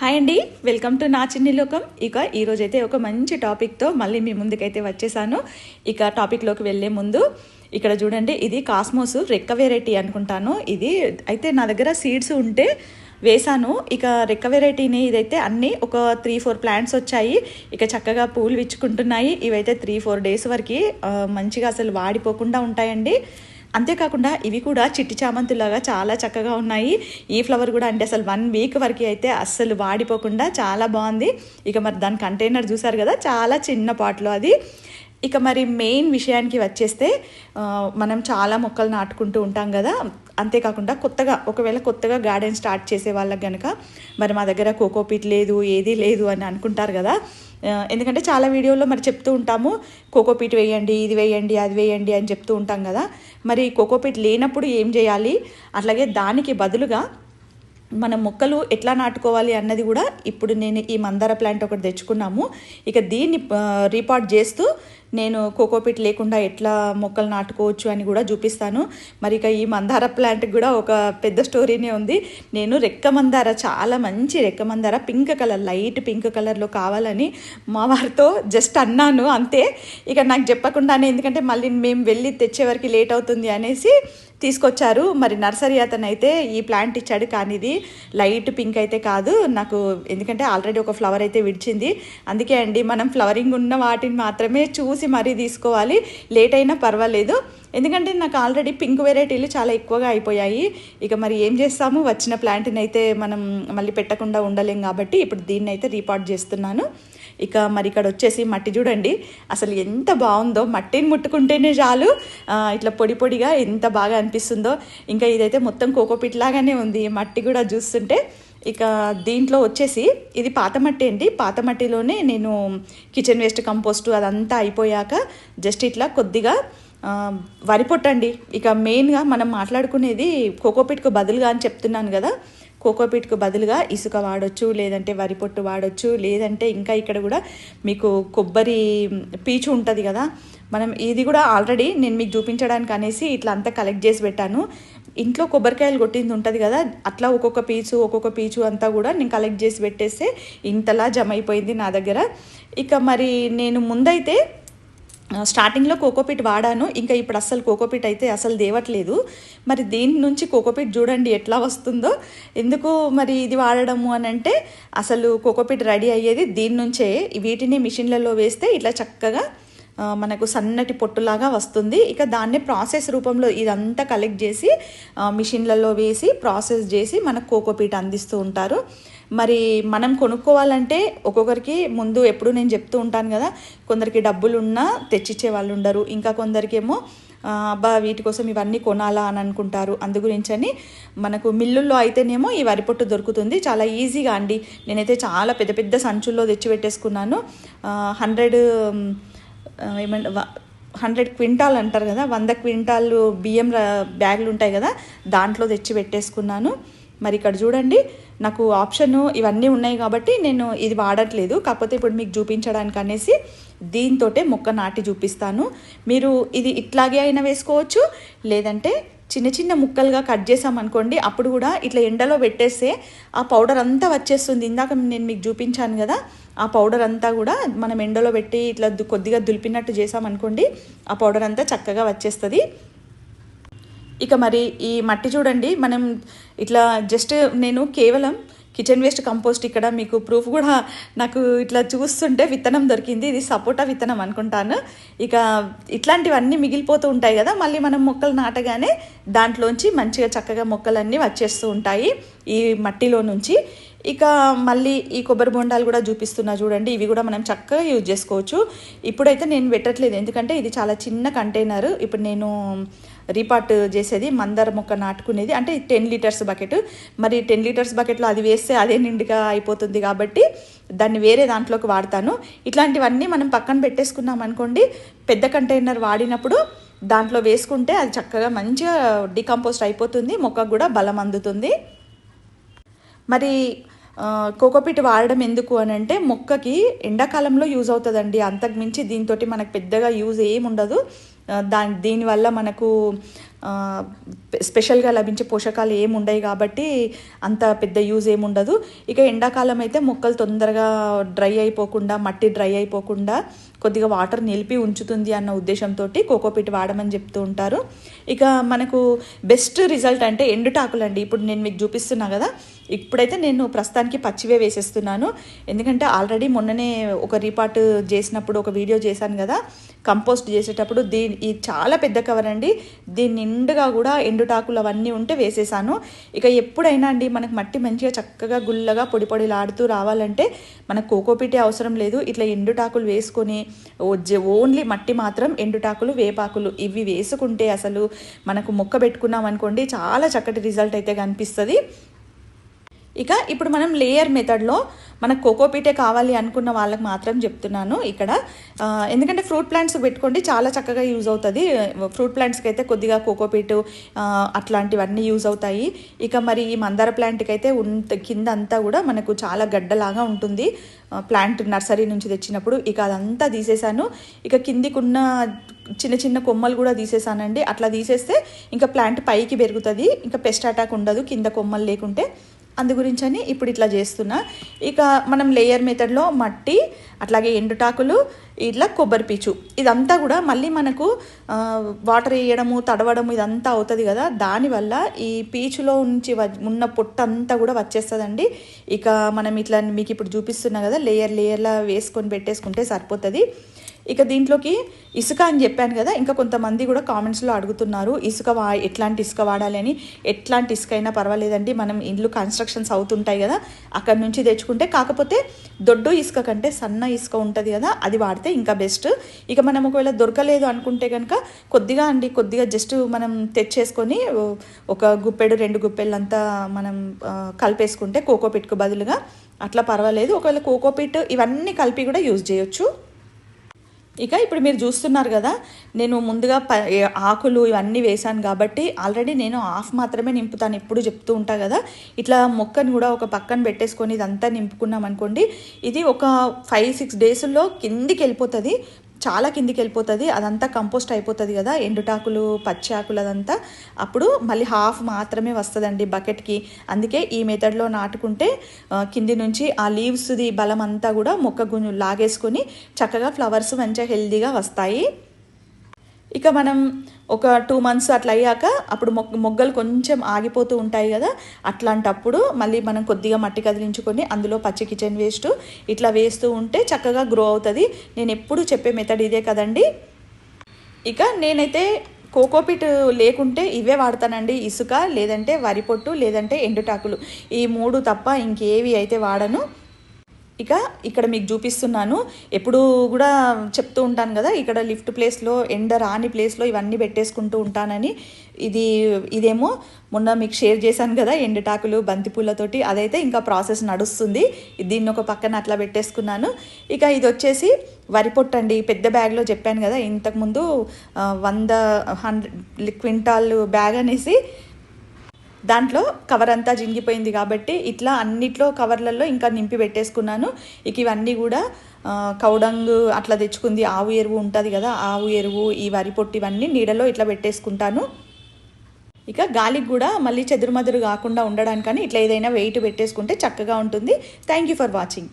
Hi అండి welcome to నా చిన్ని లోకం. ఇక ఈరోజైతే ఒక మంచి టాపిక్తో మళ్ళీ మీ ముందుకైతే వచ్చేసాను. ఇక టాపిక్లోకి వెళ్ళే ముందు ఇక్కడ చూడండి ఇది కాస్మోస్ రెక్క వెరైటీ అనుకుంటాను. ఇది అయితే నా దగ్గర సీడ్స్ ఉంటే వేశాను ఇక రెక్క వెరైటీని ఇదైతే అన్నీ ఒక త్రీ ఫోర్ ప్లాంట్స్ వచ్చాయి. ఇక చక్కగా పూలు విచ్చుకుంటున్నాయి. ఇవైతే త్రీ ఫోర్ డేస్ వరకు మంచిగా అసలు వాడిపోకుండా ఉంటాయండి. అంతేకాకుండా ఇవి కూడా చిట్టి చామంతులాగా చాలా చక్కగా ఉన్నాయి. ఈ ఫ్లవర్ కూడా అంటే అసలు వన్ వీక్ వరకు అయితే అస్సలు వాడిపోకుండా చాలా బాగుంది. ఇక మరి దాని కంటైనర్ చూసారు కదా? చాలా చిన్న పాట్లో అది. ఇక మరి మెయిన్ విషయానికి వచ్చేస్తే మనం చాలా మొక్కలు నాటుకుంటూ ఉంటాం కదా. అంతేకాకుండా కొత్తగా ఒకవేళ కొత్తగా గార్డెన్ స్టార్ట్ చేసే వాళ్ళకి కనుక మరి మా దగ్గర కోకోపీట్ లేదు ఏది లేదు అని అనుకుంటారు కదా. ఎందుకంటే చాలా వీడియోలో మరి చెప్తూ ఉంటాము కోకోపీట్ వేయండి ఇది వేయండి అది వేయండి అని చెప్తూ ఉంటాం కదా. మరి కోకోపీట్ లేనప్పుడు ఏం చేయాలి? అట్లాగే దానికి బదులుగా మన మొక్కలు ఎట్లా నాటుకోవాలి అన్నది కూడా ఇప్పుడు నేను ఈ మందార ప్లాంట్ ఒకటి తెచ్చుకున్నాము. ఇక దీన్ని రీపాట్ చేస్తూ నేను కోకోపిట్ లేకుండా ఎట్లా మొక్కలు నాటుకోవచ్చు అని కూడా చూపిస్తాను. మరి ఇక ఈ మందార ప్లాంట్ కూడా ఒక పెద్ద స్టోరీనే ఉంది. నేను రెక్క మందార చాలా మంచి రెక్క మందార పింక్ కలర్ లైట్ పింక్ కలర్లో కావాలని మా వారితో జస్ట్ అన్నాను అంతే. ఇక నాకు చెప్పకుండానే ఎందుకంటే మళ్ళీ మేము వెళ్ళి తెచ్చే వరకు లేట్ అవుతుంది అనేసి తీసుకొచ్చారు. మరి నర్సరీ అతను అయితే ఈ ప్లాంట్ ఇచ్చాడు కానీ ఇది లైట్ పింక్ అయితే కాదు. నాకు ఎందుకంటే ఆల్రెడీ ఒక ఫ్లవర్ అయితే విడిచింది. అందుకే అండి మనం ఫ్లవరింగ్ ఉన్న వాటిని మాత్రమే చూసి మరీ తీసుకోవాలి. లేట్ అయినా పర్వాలేదు. ఎందుకంటే నాకు ఆల్రెడీ పింక్ వెరైటీలు చాలా ఎక్కువగా అయిపోయాయి. ఇక మరి ఏం చేస్తాము? వచ్చిన ప్లాంట్ని అయితే మనం మళ్ళీ పెట్టకుండా ఉండలేం కాబట్టి ఇప్పుడు దీన్ని అయితే రీపాట్ చేస్తున్నాను. ఇక మరి ఇక్కడ వచ్చేసి మట్టి చూడండి. అసలు ఎంత బాగుందో. మట్టిని ముట్టుకుంటేనే చాలు. ఇట్లా పొడి పొడిగా ఎంత బాగా అనిపిస్తుందో. ఇంకా ఇదైతే మొత్తం కోకోపిట్ లాగానే ఉంది. మట్టి కూడా చూస్తుంటే ఇక దీంట్లో వచ్చేసి ఇది పాత మట్టి అండి. పాత మట్టిలోనే నేను కిచెన్ వేస్ట్ కంపోస్ట్ అదంతా అయిపోయాక జస్ట్ ఇట్లా కొద్దిగా వరి పొట్టండి. ఇక మెయిన్గా మనం మాట్లాడుకునేది కోకోపీట్కు బదులుగా అని చెప్తున్నాను కదా. కోకోపీట్కు బదులుగా ఇసుక వాడొచ్చు లేదంటే వరి పొట్టు వాడొచ్చు లేదంటే ఇంకా ఇక్కడ కూడా మీకు కొబ్బరి పీచు ఉంటుంది కదా. మనం ఇది కూడా ఆల్రెడీ నేను మీకు చూపించడానికి అనేసి ఇట్లా అంతా కలెక్ట్ చేసి పెట్టాను. ఇంట్లో కొబ్బరికాయలు కొట్టింది ఉంటుంది కదా అట్లా ఒక్కొక్క పీచు ఒక్కొక్క పీచు అంతా కూడా నేను కలెక్ట్ చేసి పెట్టేస్తే ఇంతలా జమ అయిపోయింది నా దగ్గర. ఇక మరి నేను ముందైతే స్టార్టింగ్లో కోకోపీట్ వాడాను. ఇంకా ఇప్పుడు అస్సలు కోకోపీట్ అయితే అసలు దేవట్లేదు. మరి దీని నుంచి కోకోపీట్ చూడండి ఎట్లా వస్తుందో. ఎందుకు మరి ఇది వాడడము అని అంటే అసలు కోకోపీట్ రెడీ అయ్యేది దీని నుంచే. వీటిని మిషన్లలో వేస్తే ఇట్లా చక్కగా మనకు సన్నటి పొట్టులాగా వస్తుంది. ఇక దాన్నే ప్రాసెస్ రూపంలో ఇదంతా కలెక్ట్ చేసి మిషన్లలో వేసి ప్రాసెస్ చేసి మనకు కోకోపీట్ అందిస్తూ ఉంటారు. మరి మనం కొనుక్కోవాలంటే ఒక్కొక్కరికి ముందు ఎప్పుడు నేను చెప్తూ ఉంటాను కదా కొందరికి డబ్బులు ఉన్నా తెచ్చిచ్చే వాళ్ళు ఉండరు. ఇంకా కొందరికేమో అబ్బా వీటి కోసం ఇవన్నీ కొనాలా అని అనుకుంటారు. అందు గురించని మనకు మిల్లుల్లో అయితేనేమో ఈ వరి పొట్టు దొరుకుతుంది. చాలా ఈజీగా అండి. నేనైతే చాలా పెద్ద పెద్ద సంచుల్లో తెచ్చి పెట్టేసుకున్నాను. హండ్రెడ్ ఏమంటే హండ్రెడ్ క్వింటాల్ అంటారు కదా వంద క్వింటాలు బియ్యం బ్యాగులు ఉంటాయి కదా దాంట్లో తెచ్చి పెట్టేసుకున్నాను. మరి ఇక్కడ చూడండి నాకు ఆప్షన్ ఇవన్నీ ఉన్నాయి కాబట్టి నేను ఇది వాడట్లేదు. కాకపోతే ఇప్పుడు మీకు చూపించడానికి అనేసి దీంతోటే మొక్క నాటి చూపిస్తాను. మీరు ఇది ఇట్లాగే అయినా వేసుకోవచ్చు లేదంటే చిన్న చిన్న ముక్కలుగా కట్ చేసామనుకోండి అప్పుడు కూడా ఇట్లా ఎండలో పెట్టేస్తే ఆ పౌడర్ అంతా వచ్చేస్తుంది. ఇందాక నేను మీకు చూపించాను కదా ఆ పౌడర్ అంతా కూడా మనం ఎండలో పెట్టి ఇట్లా కొద్దిగా దులిపినట్టు చేసామనుకోండి ఆ పౌడర్ అంతా చక్కగా వచ్చేస్తుంది. ఇక మరి ఈ మట్టి చూడండి మనం ఇట్లా జస్ట్ నేను కేవలం కిచెన్ వేస్ట్ కంపోస్ట్ ఇక్కడ మీకు ప్రూఫ్ కూడా నాకు ఇట్లా చూస్తుంటే విత్తనం దొరికింది. ఇది సపోటా విత్తనం అనుకుంటాను. ఇక ఇట్లాంటివన్నీ మిగిలిపోతూ ఉంటాయి కదా మళ్ళీ మనం మొక్కలు నాటగానే దాంట్లోంచి మంచిగా చక్కగా మొక్కలన్నీ వచ్చేస్తూ ఉంటాయి ఈ మట్టిలో నుంచి. ఇక మళ్ళీ ఈ కొబ్బరి బొండాలు కూడా చూపిస్తున్నా చూడండి. ఇవి కూడా మనం చక్కగా యూజ్ చేసుకోవచ్చు. ఇప్పుడైతే నేను పెట్టట్లేదు. ఎందుకంటే ఇది చాలా చిన్న కంటైనర్ ఇప్పుడు నేను రీపార్ట్ చేసేది మందార మొక్క నాటుకునేది. అంటే టెన్ లీటర్స్ బకెట్ మరి టెన్ లీటర్స్ బకెట్లో అది వేస్తే అదే నిండుగా అయిపోతుంది కాబట్టి దాన్ని వేరే దాంట్లోకి వాడతాను. ఇట్లాంటివన్నీ మనం పక్కన పెట్టేసుకున్నాం అనుకోండి పెద్ద కంటైనర్ వాడినప్పుడు దాంట్లో వేసుకుంటే అది చక్కగా మంచిగా డికంపోస్ట్ అయిపోతుంది. మొక్కకు కూడా బలం అందుతుంది. మరి కోకోపీట్ వాడడం ఎందుకు అని అంటే మొక్కకి ఎండాకాలంలో యూజ్ అవుతుందండి. అంతకు మించి దీంతో మనకు పెద్దగా యూజ్ ఏమి ఉండదు. దాని దీనివల్ల మనకు స్పెషల్గా లభించే పోషకాలు ఏమి ఉండవు కాబట్టి అంత పెద్ద యూజ్ ఏమి ఉండదు. ఇక ఎండాకాలం అయితే మొక్కలు తొందరగా డ్రై అయిపోకుండా మట్టి డ్రై అయిపోకుండా కొద్దిగా వాటర్ నిలిపి ఉంచుతుంది అన్న ఉద్దేశంతో కోకోపీట్ వాడమని చెప్తూ ఉంటారు. ఇక మనకు బెస్ట్ రిజల్ట్ అంటే ఎండుటాకులు అండి ఇప్పుడు నేను మీకు చూపిస్తున్నా కదా ఇప్పుడైతే నేను ప్రస్తుతానికి పచ్చివే వేసేస్తున్నాను. ఎందుకంటే ఆల్రెడీ మొన్ననే ఒక రీపార్ట్ చేసినప్పుడు ఒక వీడియో చేశాను కదా కంపోస్ట్ చేసేటప్పుడు దీని ఇది చాలా పెద్ద కవర్ అండి. దీని నిండుగా కూడా ఎండుటాకులు అవన్నీ ఉంటే వేసేసాను. ఇక ఎప్పుడైనా అండి మనకు మట్టి మంచిగా చక్కగా గుల్లగా పొడి పొడిలాడుతూ రావాలంటే మనకు కోకోపీటే అవసరం లేదు. ఇట్లా ఎండుటాకులు వేసుకొని ఓన్లీ మట్టి మాత్రం ఎండుటాకులు వేపాకులు ఇవి వేసుకుంటే అసలు మనకు మొక్క పెట్టుకున్నాం అనుకోండి చాలా చక్కటి రిజల్ట్ అయితే కనిపిస్తుంది. ఇక ఇప్పుడు మనం లేయర్ మెథడ్లో మనకు కోకోపీటే కావాలి అనుకున్న వాళ్ళకి మాత్రం చెప్తున్నాను ఇక్కడ. ఎందుకంటే ఫ్రూట్ ప్లాంట్స్ పెట్టుకోండి చాలా చక్కగా యూజ్ అవుతుంది. ఫ్రూట్ ప్లాంట్స్కి అయితే కొద్దిగా కోకోపీట్ అట్లాంటివన్నీ యూజ్ అవుతాయి. ఇక మరి ఈ మందార ప్లాంట్కి అయితే ఉంట కింద అంతా కూడా మనకు చాలా గడ్డలాగా ఉంటుంది. ప్లాంట్ నర్సరీ నుంచి తెచ్చినప్పుడు ఇక అదంతా తీసేసాను ఇక కిందికున్న చిన్న చిన్న కొమ్మలు కూడా తీసేసానండి అట్లా తీసేస్తే ఇంకా ప్లాంట్ పైకి పెరుగుతుంది. ఇంకా పెస్ట్ అటాక్ ఉండదు కింద కొమ్మలు లేకుంటే. అందు గురించని ఇప్పుడు ఇట్లా చేస్తున్నా. ఇక మనం లేయర్ మెథడ్లో మట్టి అట్లాగే ఎండుటాకులు ఇట్లా కొబ్బరి పీచు. ఇదంతా కూడా మళ్ళీ మనకు వాటర్ వేయడము తడవడము ఇదంతా అవుతుంది కదా. దానివల్ల ఈ పీచులో నుంచి వ- ఉన్న పొట్ట అంతా కూడా వచ్చేస్తుందండి. ఇక మనం ఇట్లా మీకు ఇప్పుడు చూపిస్తున్నా కదా లేయర్ లేయర్లా వేసుకొని పెట్టేసుకుంటే సరిపోతుంది. ఇక దీంట్లోకి ఇసుక అని చెప్పాను కదా ఇంకా కొంతమంది కూడా కామెంట్స్లో అడుగుతున్నారు ఇసుక వా ఎట్లాంటి ఇసుక వాడాలి అని. ఎట్లాంటి ఇసుక అయినా పర్వాలేదండి మనం ఇండ్లు కన్స్ట్రక్షన్స్ అవుతుంటాయి కదా అక్కడ నుంచి తెచ్చుకుంటే కాకపోతే దొడ్డు ఇసుక కంటే సన్న ఇసుక ఉంటుంది కదా అది వాడితే ఇంకా బెస్ట్. ఇక మనం ఒకవేళ దొరకలేదు అనుకుంటే కనుక కొద్దిగా అండి కొద్దిగా జస్ట్ మనం తెచ్చేసుకొని ఒక గుప్పెడు రెండు గుప్పెళ్ళంతా మనం కలిపేసుకుంటే కలిపేసుకుంటే కోకోపిట్కు బదులుగా. అట్లా పర్వాలేదు ఒకవేళ కోకోపిట్ ఇవన్నీ కలిపి కూడా యూజ్ చేయొచ్చు. ఇక ఇప్పుడు మీరు చూస్తున్నారు కదా నేను ముందుగా ప ఆకులు ఇవన్నీ వేశాను కాబట్టి ఆల్రెడీ నేను హాఫ్ మాత్రమే నింపుతాను. ఎప్పుడు చెప్తూ ఉంటా కదా ఇట్లా మొక్కను కూడా ఒక పక్కన పెట్టేసుకొని ఇదంతా నింపుకున్నాం అనుకోండి ఇది ఒక ఫైవ్ సిక్స్ డేస్లో కిందికి వెళ్ళిపోతుంది. చాలా కిందికి వెళ్ళిపోతుంది అదంతా కంపోస్ట్ అయిపోతుంది కదా ఎండుటాకులు పచ్చి ఆకులు అదంతా. అప్పుడు మళ్ళీ హాఫ్ మాత్రమే వస్తుందండి బకెట్కి. అందుకే ఈ మెథడ్లో నాటుకుంటే కింది నుంచి ఆ లీవ్స్ది బలం అంతా కూడా మొక్క గుంజు లాగేసుకొని చక్కగా ఫ్లవర్స్ మంచిగా హెల్దీగా వస్తాయి. ఇక మనం ఒక టూ మంత్స్ అట్లా అయ్యాక అప్పుడు మొగ్గ మొగ్గలు కొంచెం ఆగిపోతూ ఉంటాయి కదా అట్లాంటప్పుడు మళ్ళీ మనం కొద్దిగా మట్టి కదిలించుకొని అందులో పచ్చి కిచెన్ వేస్ట్ ఇట్లా వేస్తూ ఉంటే చక్కగా గ్రో అవుతుంది. నేను ఎప్పుడు చెప్పే మెథడ్ ఇదే కదండి. ఇక నేనైతే కోకోపిట్ లేకుంటే ఇవే వాడతానండి. ఇసుక లేదంటే వరి పొట్టు లేదంటే ఎండుటాకులు. ఈ మూడు తప్ప ఇంకేవి అయితే వాడను. ఇక ఇక్కడ మీకు చూపిస్తున్నాను. ఎప్పుడు కూడా చెప్తూ ఉంటాను కదా ఇక్కడ లిఫ్ట్ ప్లేస్లో ఎండ రాని ప్లేస్లో ఇవన్నీ పెట్టేసుకుంటూ ఉంటానని. ఇది ఇదేమో మొన్న మీకు షేర్ చేశాను కదా ఎండుటాకులు బంతిపూలతోటి. అదైతే ఇంకా ప్రాసెస్ నడుస్తుంది. దీన్ని ఒక పక్కన అట్లా పెట్టేసుకున్నాను. ఇక ఇది వచ్చేసి వరి పొట్టు అండి. పెద్ద బ్యాగ్లో చెప్పాను కదా ఇంతకుముందు వంద హండ్రెడ్ క్వింటాల్ బ్యాగ్ అనేసి దాంట్లో కవర్ అంతా జింగిపోయింది కాబట్టి ఇట్లా అన్నిట్లో కవర్లలో ఇంకా నింపి పెట్టేసుకున్నాను. ఇక ఇవన్నీ కూడా కౌడంగు కౌడంగ్ అట్లా తెచ్చుకుంది. ఆవు ఎరువు ఉంటుంది కదా ఆవు ఎరువు ఈ వరి పొట్టు ఇవన్నీ నీడలో ఇట్లా పెట్టేసుకుంటాను. ఇక గాలికి కూడా మళ్ళీ చెదురుమదురు కాకుండా ఉండడానికని ఇట్లా ఏదైనా వెయిట్ పెట్టేసుకుంటే చక్కగా ఉంటుంది. Thank you for watching